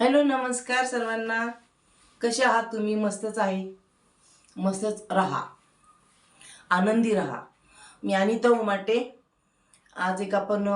Hello नमस्कार सर्वांना. कसे आहात तुम्ही? मस्तच आहे. मस्तच राहा. आनंदी राहा. मी अनिता उमाटे. आज एक आपण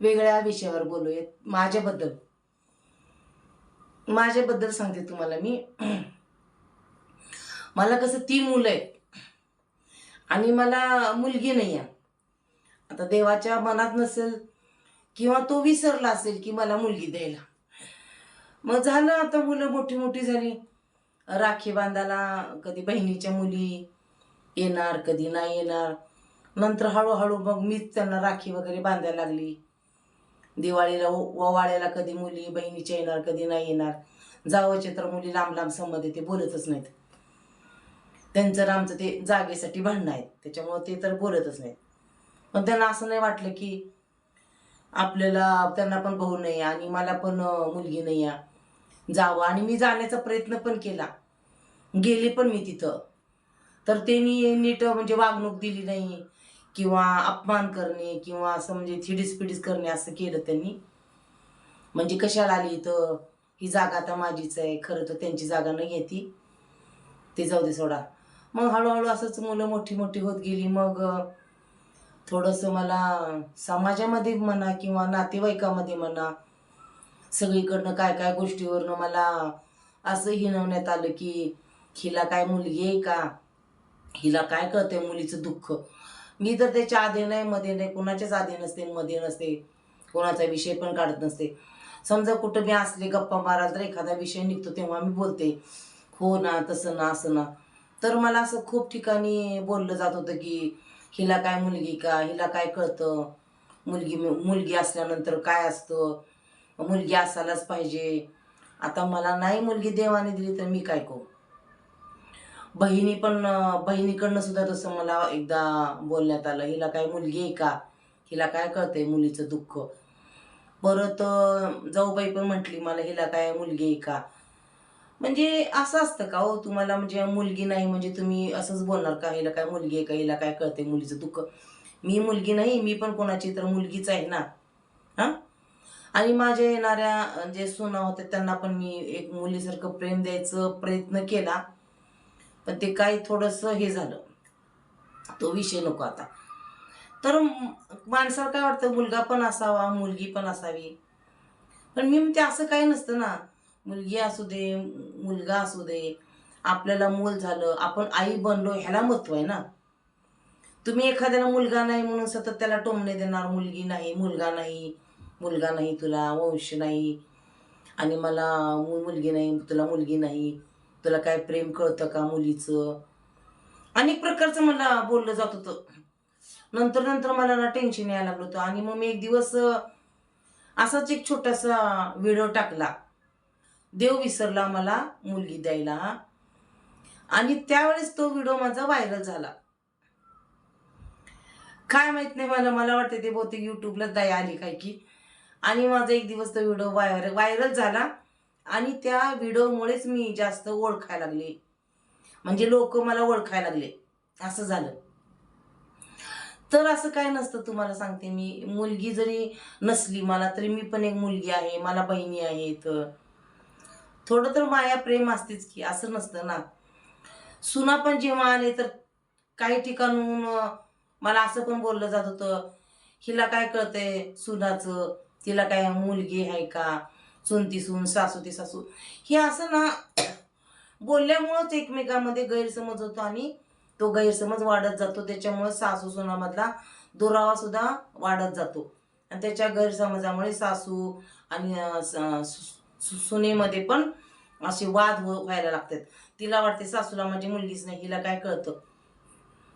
वेगळ्या विषयावर बोलूयात. माझ्याबद्दल. माझ्याबद्दल सांगते तुम्हाला मी. मला कसं ती मुलं आहेत. आणि मला मुलगी नाही आहे आता देवाच्या मनात नसेल किंवा तो विसरला असेल की मला मुलगी द्यायला. मग झालं आता मुलं मोठी मोठी झाली. राखी बांधायला कधी बहिणीच्या मुली येणार कधी नाही येणार. नंतर हळूहळू मग मीच त्यांना राखी वगैरे बांधायला लागली. दिवाळीला ओवाळ्याला कधी मुली बहिणीच्या येणार कधी नाही येणार. जावचे तर मुली लांब लांब संबंध ते बोलतच नाहीत. त्यांचं आमचं ते जागेसाठी भांडणं आहेत. त्याच्यामुळं ते तर बोलतच नाहीत. पण त्यांना असं नाही वाटलं की आपल्याला त्यांना पण भाऊ नाही आणि मला पण मुलगी नाही आहे. जावं. आणि मी जाण्याचा प्रयत्न पण केला. गेले पण मी तिथं. तर त्यांनी नीट म्हणजे वागणूक दिली नाही किंवा अपमान करणे किंवा असं म्हणजे थिडीस पिडीस करणे असं केलं त्यांनी. म्हणजे कशाला आली इथं? ही जागा आता माझीच आहे. खरं तर त्यांची जागा नाही ती ते जाऊ दे सोडा. मग हळूहळू असंच मुलं मोठी मोठी होत गेली. मग थोडंसं मला समाजामध्ये म्हणा किंवा नातेवाईकामध्ये म्हणा सगळीकडनं काय काय गोष्टीवरनं मला असं हिनवण्यात आलं की हिला काय मुलगी आहे का? हिला काय कळतंय मुलीचं दुःख? मी तर त्याच्या आधी नाही मध्ये नाही कुणाच्याच आधी नसते मध्ये नसते. कोणाचा विषय पण काढत नसते. समजा कुठं मी असले गप्पा मारा तर एखादा विषय निघतो तेव्हा मी बोलते हो ना तसं ना असं ना. तर मला असं खूप ठिकाणी बोललं जात होतं की हिला काय मुलगी का? हिला काय कळतं? मुलगी मुलगी असल्यानंतर काय असतं? मुलगी असायलाच पाहिजे. आता मला नाही मुलगी देवाने दिली तर मी काय करू? बहिणी पण बहिणीकडनं सुद्धा तसं मला एकदा बोलण्यात आलं हिला काय मुलगी आहे का? हिला काय कळतंय मुलीचं दुःख? परत जाऊबाई पण म्हटली मला हिला काय मुलगी आहे का? म्हणजे असं असतं का हो? तुम्हाला म्हणजे मुलगी नाही म्हणजे तुम्ही असंच बोलणार का हिला काय मुलगी आहे का? हिला काय कळतंय मुलीचं दुःख? मी मुलगी नाही मी पण कोणाची तर मुलगीच आहे ना. हां? आणि माझ्या येणाऱ्या जे सुना होत्या त्यांना पण मी एक मुलीसारखं प्रेम द्यायचं प्रयत्न केला. पण ते काही थोडंसं हे झालं. तो विषय नको आता. तर माणसाला काय वाटतं मुलगा पण असावा मुलगी पण असावी. पण मी म्हणते असं काही नसतं ना. मुलगी असू दे मुलगा असू दे. आपल्याला मूल झालं आपण आई बनलो ह्याला महत्त्व आहे ना. तुम्ही एखाद्याला मुलगा नाही म्हणून सतत त्याला टोमणे देणार मुलगी नाही मुलगा नाही. मुलगा नाही तुला वंश नाही. आणि मला मुलगी नाही तुला मुलगी नाही. तुला काय प्रेम कळतं का मुलीचं? अनेक प्रकारचं मला बोललं जात होतं. नंतर नंतर मला ना टेन्शन यायला लागलं होतं. आणि मग मी एक दिवस असाच एक छोटासा व्हिडिओ टाकला. देव विसरला मला मुलगी द्यायला. आणि त्यावेळेस तो व्हिडिओ माझा व्हायरल झाला. काय माहीत नाही मला मला वाटतं ते बहुतेक युट्यूबला दया आली काय की. आणि माझा एक दिवस तो व्हिडिओ व्हायर व्हायरल झाला. आणि त्या व्हिडिओमुळेच मी जास्त ओळखायला लागले. म्हणजे लोक मला ओळखायला लागले. असं झालं. तर असं काय नसतं तुम्हाला सांगते मी. मुलगी जरी नसली मला तरी मी पण एक मुलगी आहे. मला बहिणी आहेत. थोडं तर माया प्रेम असतेच की असं नसतं ना. सुना पण जेव्हा आले तर काही ठिकाणून मला असं पण बोललं जात होतं. हिला काय कळतंय सुनाचं? तिला काय मुलगी आहे का? सुनती सून सासू ती सासू. हे असं ना बोलल्यामुळंच एकमेकांमध्ये गैरसमज होतो आणि तो गैरसमज वाढत जातो. त्याच्यामुळे सासू सुनामधला दुरावा सुद्धा वाढत जातो. आणि त्याच्या गैरसमजामुळे सासू आणि सु- सुनेमध्ये पण असे वाद हो- व्हायला लागतात. तिला वाटते सासूला माझी मुलगीच नाही हिला काय कळतं?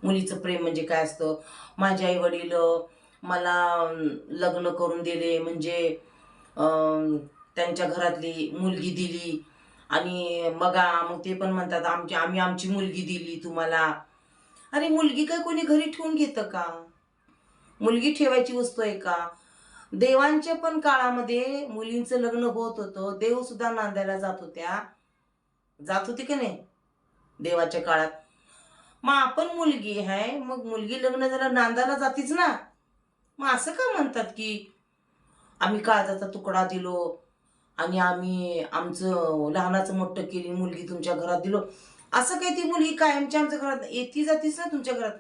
मुलीचं प्रेम म्हणजे काय असतं? माझे आई वडील मला लग्न करून दिले. म्हणजे त्यांच्या घरातली मुलगी दिली. आणि बघा मग ते पण म्हणतात आमची आम्ही आमची मुलगी दिली तुम्हाला. अरे मुलगी काय कोणी घरी ठेवून घेतं का? मुलगी ठेवायची वस्तू आहे का? देवांच्या पण काळामध्ये मुलींचं लग्न होत होतं. देव सुद्धा नांदायला जात होत्या. जात होती की नाही? देवाच्या काळात. मग आपण मुलगी आहे मग मुलगी लग्न झालं नांदायला जातीच ना. मग असं का म्हणतात की आम्ही काळजाचा तुकडा दिलो? आणि आम्ही आमचं लहानाचं मोठं केली मुलगी तुमच्या घरात दिलो. असं काही ती मुलगी कायमच्या आमच्या घरात येती जातीस ना तुमच्या घरात.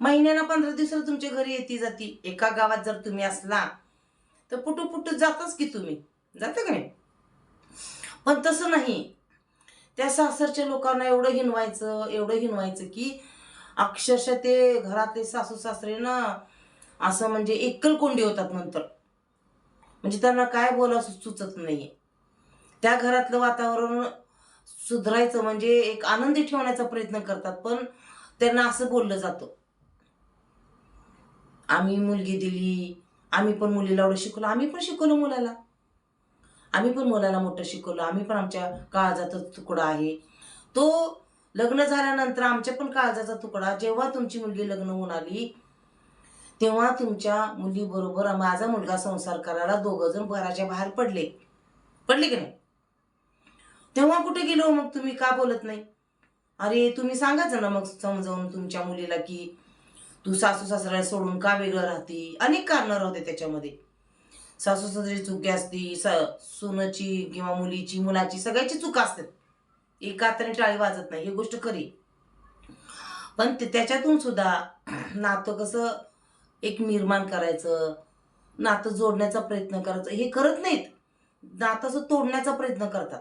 महिन्याला पंधरा दिवसाला तुमच्या घरी येती जाती. एका गावात जर तुम्ही असला तर पुटू पुटू जातच की तुम्ही. जाता का नाही? पण तसं नाही. त्या सासरच्या लोकांना एवढं हिनवायचं एवढं हिनवायचं की अक्षरशः ते घरातले सासू सासरे ना असं म्हणजे एकल कोंडी होतात नंतर. म्हणजे त्यांना काय बोला सुचत नाहीये. त्या घरातलं वातावरण सुधारायचं म्हणजे एक आनंदी ठेवण्याचा प्रयत्न करतात पण त्यांना असं बोललं जातं. आम्ही मुलगी दिली आम्ही पण मुलीला एवढं शिकवलं. आम्ही पण शिकवलं मुलाला. आम्ही पण मुलाला मोठं शिकवलं. आम्ही पण आमच्या काळजाचा तुकडा आहे. तो लग्न झाल्यानंतर आमच्या पण काळजाचा तुकडा. जेव्हा तुमची मुलगी लग्न होऊन आली तेव्हा तुमच्या मुलीबरोबर माझा मुलगा संसार करायला दोघं जण घराच्या बाहेर पडले. पडले की नाही? तेव्हा कुठे गेलो मग तुम्ही? का बोलत नाही? अरे तुम्ही सांगायचं ना मग समजावून तुमच्या मुलीला की तू सासू सासऱ्याला सोडून का वेगळं राहते? अनेक कारणं राहते त्याच्यामध्ये. सासू सासरी चुकी असती स सुनची किंवा मुलीची मुलाची सगळ्याची चूक असतात. एका हाताने टाळी वाजत नाही ही गोष्ट खरी. पण ते- त्याच्यातून सुद्धा नातं कसं एक निर्माण करायचं नातं जोडण्याचा प्रयत्न करायचं. हे करत नाहीत. नातं तोडण्याचा प्रयत्न करतात.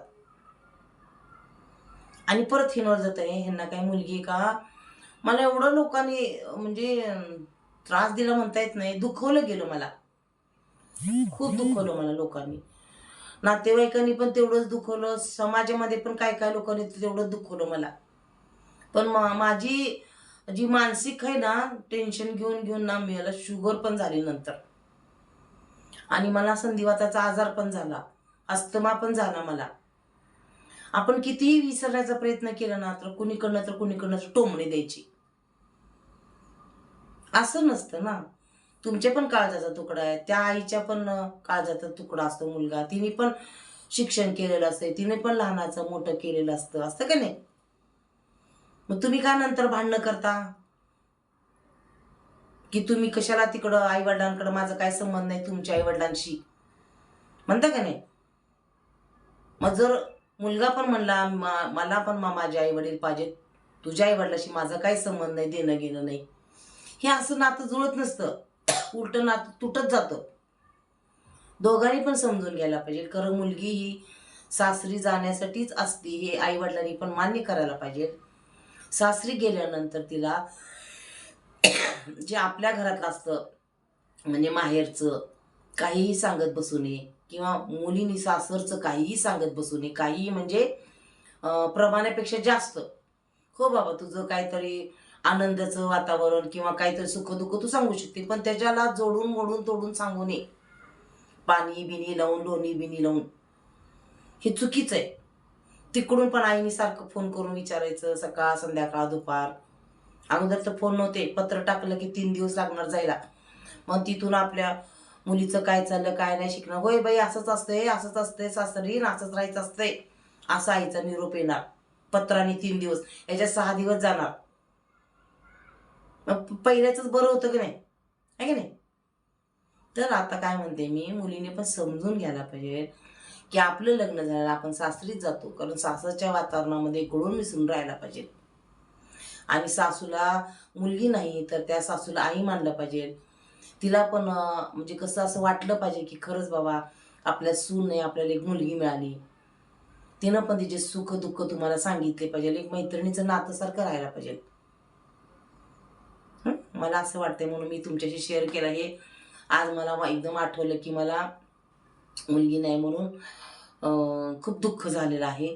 आणि परत हिनवर जात आहे ह्यांना काही मुलगी का? मला एवढं लोकांनी म्हणजे त्रास दिला म्हणता येत नाही. दुखवलं गेलं मला. खूप दुखवलं मला लोकांनी. नातेवाईकांनी पण तेवढंच दुखवलं. समाजामध्ये पण काय काय लोकांनी तेवढंच दुखवलं मला. पण मा माझी जी मानसिक आहे ना टेन्शन घेऊन घेऊन ना मला शुगर पण झाली नंतर. आणि मला संधिवाताचा आजार पण झाला. अस्थमा पण झाला मला. आपण कितीही विसरण्याचा प्रयत्न केला ना तर कुणीकडनं तर कुणीकडनं तर टोमणे द्यायची. असं नसतं ना. तुमच्या पण काळजाचा तुकडा आहे. त्या आईच्या पण काळजाचा तुकडा असतो मुलगा. तिने पण शिक्षण केलेलं असतं तिने पण लहानाचं मोठं केलेलं असतं. असतं का नाही? मग तुम्ही का नंतर भांडणं करता? की तुम्ही कशाला तिकडं आईवडिलांकडं माझा काय संबंध नाही तुमच्या आई वडिलांशी म्हणता का नाही? मग जर मुलगा पण म्हणला मला पण मा- माझे आई वडील पाहिजेत. तुझ्या आई वडिलाशी माझा काही संबंध नाही देणं घेणं नाही. हे असं नातं जुळत नसतं. उलट नातं तुटत जातं. दोघांनी पण समजून घ्यायला पाहिजे. खरं मुलगी ही सासरी जाण्यासाठीच असते हे आई वडिलांनी पण मान्य करायला पाहिजे. सासरी गेल्यानंतर तिला जे आपल्या घरातलं असतं म्हणजे माहेरचं काहीही सांगत बसू नये किंवा मुलीनी सासरचं काहीही सांगत बसू नये काहीही म्हणजे प्रमाणापेक्षा जास्त. हो बाबा तुझं काहीतरी आनंदाचं वातावरण किंवा काहीतरी सुखदुःख तू सांगू शकते पण त्याच्याला जोडून मोडून तोडून सांगू नये. पाणी बिनी लावून लोणी बिनी लावून. हे चुकीचं आहे. तिकडून पण आईने सारखं फोन करून विचारायचं सकाळ संध्याकाळ दुपार. अगोदर तर फोन नव्हते. पत्र टाकलं की तीन दिवस लागणार जायला. मग तिथून आपल्या मुलीचं काय चाललं काय नाही शिकणं. होय बाई असंच असतंय असंच असतंय सासरी असंच राहायचं असतंय. असं आईचा निरोप येणार. पत्राने तीन दिवस. याच्यात सहा दिवस जाणार. मग पहिल्याच बरं होतं की नाही? आहे की नाही? तर आता काय म्हणते मी मुलीने पण समजून घ्यायला पाहिजे. की आपलं लग्न झालं आपण सासरीच जातो. कारण सासरच्या वातावरणामध्ये गळून मिसळून राहायला पाहिजे. आणि सासूला मुलगी नाही तर त्या सासूला आई मानलं पाहिजे. तिला पण म्हणजे कसं असं वाटलं पाहिजे की खरंच बाबा आपल्या सून नाही आपल्याला एक मुलगी मिळाली. तिनं पण तिचे सुख दुःख तुम्हाला सांगितले पाहिजे. एक मैत्रिणीचं नातं सारखं राहायला पाहिजे. मला असं वाटतंय म्हणून मी तुमच्याशी शेअर केलं हे आज मला एकदम आठवलं की मला मुलगी नाही म्हणून खूप दुःख झालेलं आहे.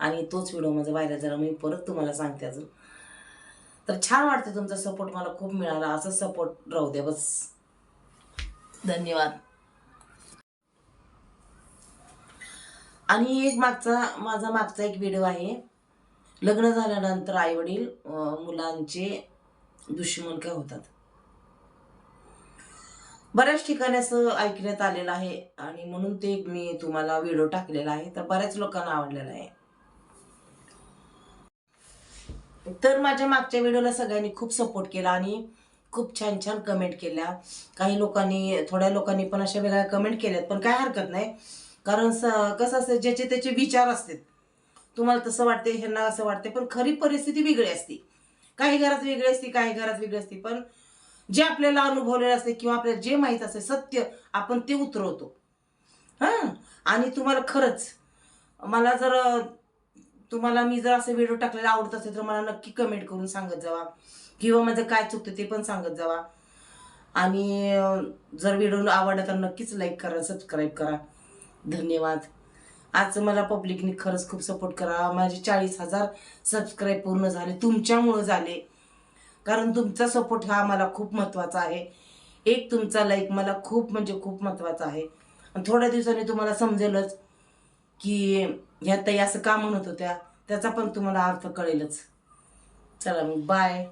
आणि तोच व्हिडिओ माझा व्हायरल झाला. मी परत तुम्हाला सांगते अजून. तर छान वाटतं तुमचा सपोर्ट मला खूप मिळाला. असं सपोर्ट राहू दे बस. धन्यवाद. आणि एक मागचा माझा मागचा एक व्हिडिओ आहे. लग्न झाल्यानंतर आई वडील मुलांचे दुश्मन काय होतात? बऱ्याच ठिकाणी असं ऐकण्यात आलेलं आहे आणि म्हणून ते मी तुम्हाला व्हिडिओ टाकलेला आहे तर बऱ्याच लोकांना आवडलेला आहे. तर माझ्या मागच्या व्हिडिओला सगळ्यांनी खूप सपोर्ट केला आणि खूप छान छान कमेंट केल्या. काही लोकांनी थोड्या लोकांनी पण अशा वेगळ्या कमेंट केल्यात पण काय हरकत नाही. कारण स कसं असतं ज्याचे त्याचे विचार असतात. तुम्हाला तसं वाटते ह्यांना असं वाटते पण खरी परिस्थिती वेगळी असते. काही घरात वेगळी असते काही घरात वेगळी असते पण जे आपल्याला अनुभवलेलं असते किंवा आपल्याला जे माहीत असते सत्य आपण ते उतरवतो. हां? आणि तुम्हाला खरंच मला जर तुम्हाला मी जर असं व्हिडिओ टाकलेला आवडत असेल तर मला नक्की कमेंट करून सांगत जावा. किंवा माझं काय चुकतं ते पण सांगत जावा. आणि जर व्हिडिओ आवडला तर नक्कीच लाईक करा सबस्क्राईब करा. धन्यवाद. आज मला पब्लिकने खरंच खूप सपोर्ट करा. माझे चाळीस हजार सबस्क्राईब पूर्ण झाले. तुमच्यामुळं झाले. कारण तुमचा सपोर्ट हा मला खूप महत्त्वाचा आहे. एक तुमचा लाईक मला खूप म्हणजे खूप महत्त्वाचा आहे. आणि थोड्या दिवसांनी तुम्हाला समजेलच की ह्या ताई असं का म्हणत होत्या? त्याचा पण तुम्हाला अर्थ कळेलच. चला मग बाय